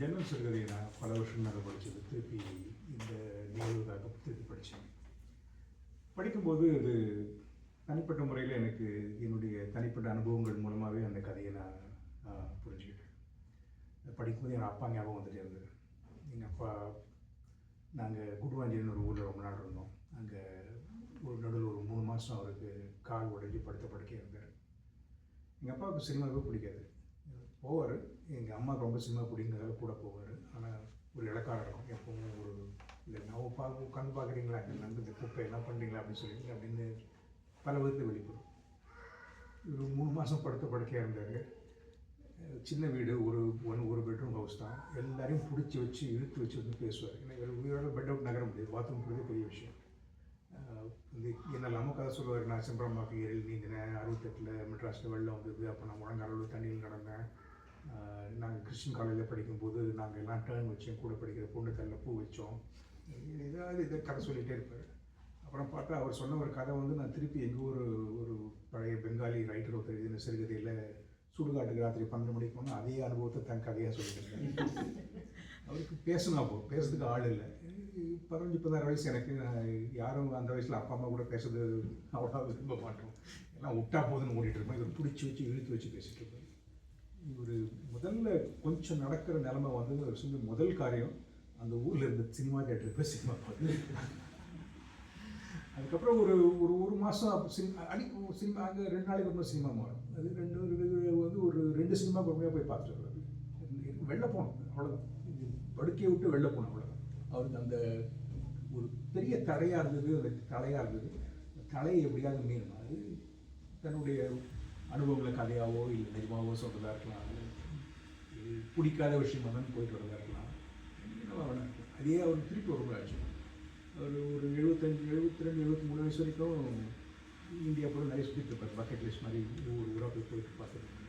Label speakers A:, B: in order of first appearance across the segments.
A: ஜன்னல் சிறுகதையை நான் பல வருஷம் நான் படித்தது திருப்பி இந்த நிகழ்வுக்காக திருப்பி படித்தேன். படிக்கும்போது அது தனிப்பட்ட முறையில் எனக்கு என்னுடைய தனிப்பட்ட அனுபவங்கள் மூலமாகவே அந்த கதையை நான் புரிஞ்சுக்கிட்டேன். படிக்கும்போது என் அப்பா ஞாபகம் வந்துட்டே இருந்தது எங்கள் அப்பா நாங்கள் குடுவாஞ்சின்னு ஒரு ஊரில் ரொம்ப நாள் இருந்தோம். அங்கே ஒரு நடுவில் ஒரு மூணு மாதம் அவருக்கு கால் உடஞ்சி படுத்த படுக்கே இருந்தார். எங்கள் அப்பாவுக்கு சினிமாவே பிடிக்காது. போவார். எங்கள் அம்மாவுக்கு ரொம்ப சினிமா பிடிங்கிறதால கூட போவார். ஆனால் ஒரு இலக்காரம் இருக்கும் எப்போவுமே ஒரு இல்லை நான் பா உட்காந்து பார்க்குறீங்களா? வந்து இந்த குப்பை என்ன பண்ணுறீங்களா அப்படின்னு சொல்லி அப்படின்னு பல விதத்தில் வெளிப்படும். இவர் மூணு மாதம் படுத்த படுக்கையாக இருந்தார். சின்ன வீடு ஒரு ஒன் ஒரு பெட்ரூம் ஹவுஸ் தான். எல்லாரையும் பிடிச்சி வச்சு இழுத்து வச்சு வந்து பேசுவார். ஏன்னா இவர் உயிரோட பெட் அவுட் நகர முடியாது. பாத்ரூம் போகிறதே பெரிய விஷயம். வந்து இந்த என்னெல்லாமோ கதை சொல்லுவார். நான் செம்பரமாக்கு ஏழு நீந்தினேன். அறுபத்தெட்டில் மெட்ராஸில் வெள்ளம் வந்தது. அப்போ நான் முழங்காலில் தண்ணியில் நடந்தேன். நாங்கள் கிறிஸ்டின் காலேஜில் படிக்கும்போது நாங்கள் எல்லாம் டேர்ன் வச்சோம். கூட படிக்கிற பொண்ணு தள்ள பூ வச்சோம். ஏதாவது இதை கதை சொல்லிகிட்டே இருப்பார். அப்புறம் பார்த்தா அவர் சொன்ன ஒரு கதை வந்து நான் திருப்பி எங்கள் ஊர் ஒரு பழைய பெங்காலி ரைட்டர் ஒருத்தர் எழுதின சிறுகதையில் சுடுகாட்டுக்கு ராத்திரி பன்னெண்டு மணிக்கு போனால் அதே அனுபவத்தை தன் கதையாக சொல்லிட்டு அவருக்கு பேசணும் அப்போ பேசுறதுக்கு ஆள் இல்லை. பதினஞ்சு பதினாறு வயசு எனக்கு. யாரும் அந்த வயசில் அப்பா அம்மா கூட பேசுறது அவ்வளோ விரும்ப மாட்டோம். எல்லாம் விட்டா போதுன்னு ஓடிட்டு இருப்போம். இவர் பிடிச்சி வச்சு இழுத்து வச்சு பேசிகிட்டு இருப்பேன் இவர் முதல்ல கொஞ்சம் நடக்கிற நிலைமை வந்து அவர் செஞ்ச முதல் காரியம் அந்த ஊரில் இருந்த சினிமா தேட்டருக்கு போய் சினிமா பார்த்து அதுக்கப்புறம் ஒரு ஒரு ஒரு மாதம் சினிமா அடி சினிமா அங்கே ரெண்டு நாளைக்கு அப்புறம் சினிமா மாறும். அது ரெண்டு வந்து ஒரு ரெண்டு சினிமா பொறுமையாக போய் பார்த்துட்டு வர்றது. வெளில போனோம் அவ்வளோதான் இது படுக்கையை விட்டு வெளில போனோம் அவ்வளோதான் அவருக்கு அந்த ஒரு பெரிய தடையாக இருந்தது அந்த தலையாக இருந்தது. தலையை எப்படியாவது மீறணும். அது தன்னுடைய அனுபவங்களை கதையாவோ இல்லை நிஜமாவோ சொல்கிறதா இருக்கலாம். பிடிக்காத விஷயமா தான் போயிட்டு வரதா இருக்கலாம். அதே அவர் திருப்பி ஒரு ஆச்சு அவர் ஒரு எழுபத்தஞ்சு எழுபத்தி ரெண்டு எழுபத்தி மூணு வயசு வரைக்கும் இந்தியா கூட நிறைய சுற்றிட்டு இருப்பார். பக்கெட் லிஸ்ட் மாதிரி ஒரு ஊராக போய் போயிட்டு பார்த்துருக்காங்க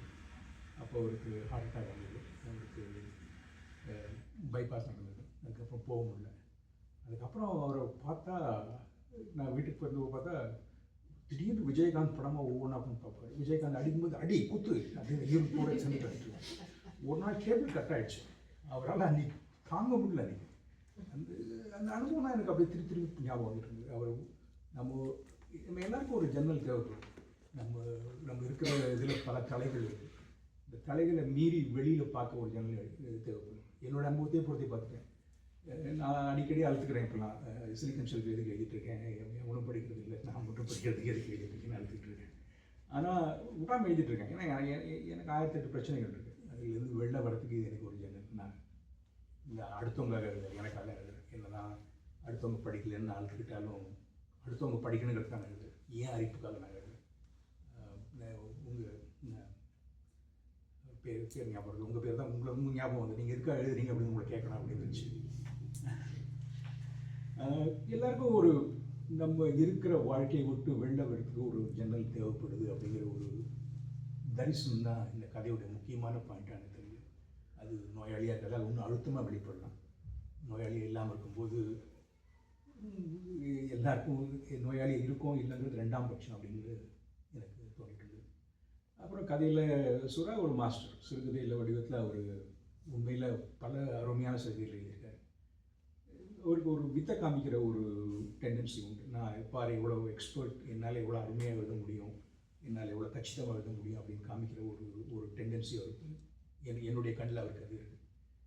A: அப்போ அவருக்கு ஹார்ட் அட்டாக் வந்தது. அவருக்கு பைபாஸ் நடந்தது. அதுக்கப்புறம் போக முடியல. அதுக்கப்புறம் அவரை பார்த்தா நான் வீட்டுக்கு வந்து பார்த்தா திடீர்னு விஜயகாந்த் படமாக ஒவ்வொன்றா பண்ணி பார்ப்பாரு. விஜயகாந்த் அடிக்கும்போது அடி குத்து அப்படின்னு கூட சென்று அடிச்சுருவாங்க ஒரு நாள் கேபிள் கட் ஆகிடுச்சு அவரால் அன்னைக்கு தாங்க முடியல அன்னைக்கு. அந்த அந்த அனுபவம் தான் எனக்கு அப்படியே திருப்பி திருப்பி ஞாபகம் வந்துட்டு இருந்தது. அவர் நம்ம நம்ம எல்லாருக்கும் ஒரு ஜன்னல் தேவைப்படும். நம்ம நம்ம இருக்கிற இதில் பல தலைகள் இருக்குது இந்த தலைகளை மீறி வெளியில் பார்க்க ஒரு ஜன்னல் தேவைப்படும். என்னோட அனுபவத்தையே பொறுத்தே பார்த்துட்டேன். நான் அடிக்கடி அழுத்துக்கிறேன் இப்போலாம் சிலிக்கன் செல்ஃபி எதுக்கு எழுதிட்டு இருக்கேன் ஒன்றும் படிக்கிறது இல்லை. நான் மட்டும் படிக்கிறதுக்கு எதுக்கு எழுதிட்டு இருக்கேன்னு இருக்கேன் ஆனால் விடாமல் எழுதிட்டு இருக்கேன் ஏன்னா எனக்கு ஆயிரத்தி எட்டு பிரச்சனைகள் இருக்குது அதுலேருந்து வெளில வரத்துக்கு இது எனக்கு ஒரு ஜன்னல். நான் இந்த அடுத்தவங்க எனக்காக எழுதுறேன் என்னதான் அடுத்தவங்க படிக்கலன்னு அழுத்துக்கிட்டாலும் அடுத்தவங்க படிக்கணுங்கிறதுக்காக தான் எழுதுறேன் ஏன் அரிப்புக்காக நான் எழுதுறேன் உங்கள் பேர் பேர் ஞாபகம் உங்கள் பேர் தான் உங்களை உங்கள் ஞாபகம் வந்து நீங்கள் எதுக்காக எழுதுறீங்க அப்படின்னு உங்களை கேட்கணும் அப்படின்னு இருந்துச்சு. எல்லாருக்கும் ஒரு நம்ம இருக்கிற வாழ்க்கையை விட்டு வெளில ஒரு ஜன்னல் தேவைப்படுது அப்படிங்கிற ஒரு தரிசனம் தான் இந்த கதையோட முக்கியமான பாயிண்ட்டாக எனக்கு தெரியுது அது நோயாளியாக இருக்கிறதால இன்னும் அழுத்தமாக வெளிப்படலாம். நோயாளி இல்லாமல் இருக்கும்போது எல்லாருக்கும் நோயாளி இருக்கும் இல்லைங்கிறது ரெண்டாம் பட்சம் அப்படிங்கிறது எனக்கு தோணிட்டு அப்புறம் கதையில் சுறா ஒரு மாஸ்டர் சிறுகதையில் வடிவத்தில் அவர் உண்மையில் பல அருமையான சிறுகைகள் ஒரு அவருக்கு ஒரு வித்தை காமிக்கிற ஒரு டெண்டன்சி உண்டு. நான் பாரு இவ்வளோ எக்ஸ்பர்ட் என்னால் இவ்வளோ அருமையாக எழுத முடியும். என்னால் எவ்வளோ கச்சிதமாக எழுத முடியும் அப்படின்னு காமிக்கிற ஒரு ஒரு டெண்டன்சி அவருக்கு என் என்னுடைய கண்ணில் அவருக்கு அது இருக்குது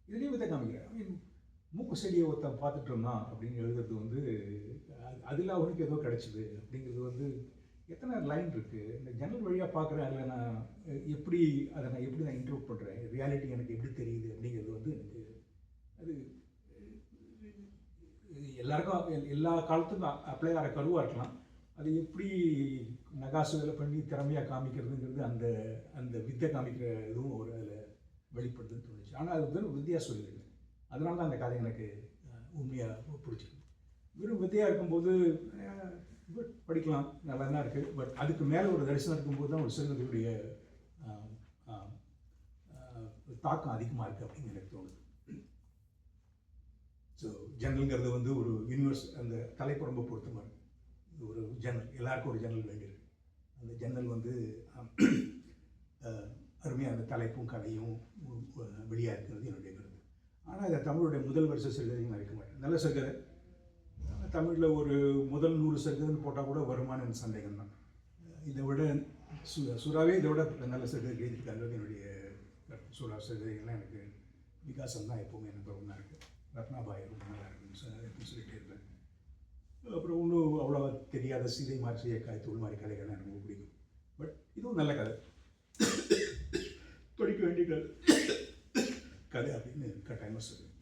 A: இதுலேயும் வித்தை காமிக்கிறார். ஐ மீன் மூக்கு செடியை ஒருத்தன் பார்த்துட்டோம்னா அப்படின்னு எழுதுறது வந்து அது- அதில் அவனுக்கு ஏதோ கிடச்சிது அப்படிங்கிறது வந்து எத்தனை லைன் இருக்குது இந்த ஜன்னல் வழியாக பார்க்குறேன் அதில் நான் எப்படி அதை நான் எப்படி நான் இன்ட்ரூவ் பண்ணுறேன் ரியாலிட்டி எனக்கு எப்படி தெரியுது அப்படிங்கிறது வந்து எனக்கு அது எல்லாருக்கும் எல்லா காலத்துக்கும் அப்ளை ஆகிற கருவாக இருக்கலாம். அது எப்படி நகாசு வேலை பண்ணி திறமையாக காமிக்கிறதுங்கிறது அந்த அந்த வித்தை காமிக்கிற இதுவும் ஒரு அதில் வெளிப்படுதுன்னு தோணுச்சு. ஆனால் அது வெறும் வித்தியா சொல்லியிருக்கு அதனால தான் அந்த கதை எனக்கு உண்மையாக பிடிச்சிருக்கு வெறும் வித்தையாக இருக்கும்போது படிக்கலாம். நல்லா தான் இருக்குது பட் அதுக்கு மேலே ஒரு தரிசனம் இருக்கும்போது தான் ஒரு சிறுகதையுடைய தாக்கம் அதிகமாக இருக்குது அப்படின்னு எனக்கு தோணுது. ஸோ ஜன்னல்ங்கிறது வந்து ஒரு யூனிவர்ஸ் அந்த தலைப்புறம்பை பொறுத்த மாதிரி ஒரு ஜன்னல் எல்லாருக்கும் ஒரு ஜன்னல் வேண்டியிருக்கு. அந்த ஜன்னல் வந்து அருமையாக அந்த தலைப்பும் கதையும் வெளியாக இருக்கிறது என்னுடைய கருத்து. ஆனால் அதை தமிழுடைய முதல் வருஷ சிறுகதையும் நான் வைக்க மாட்டேன். நல்ல சிறுகதை. தமிழில் ஒரு முதல் நூறு சிறுகதைன்னு போட்டால் கூட வருமானம் சந்தேகம் தான். இதை விட சு சுறாவே இதை விட நல்ல சிறுகதை எழுதியிருக்காங்க என்னுடைய சுறா சிறுகதைகள்லாம் எனக்கு விகாசம் தான் எப்போவுமே எனக்கு ஒன்றா இருக்குது பாய் ரொம்ப நல்லா இருக்குன்னு சொ- அப்படின்னு சொல்லிட்டு இருப்பேன் அப்புறம் இன்னும் அவ்வளோ தெரியாத சீதை மாற்றிய கதை தூள் மாதிரி கதைகள்லாம் எனக்கு ரொம்ப பிடிக்கும். பட் இதுவும் நல்ல கதை. படிக்க வேண்டிய கதை. கதை அப்படின்னு கட்டாயமாக சொல்லுவேன்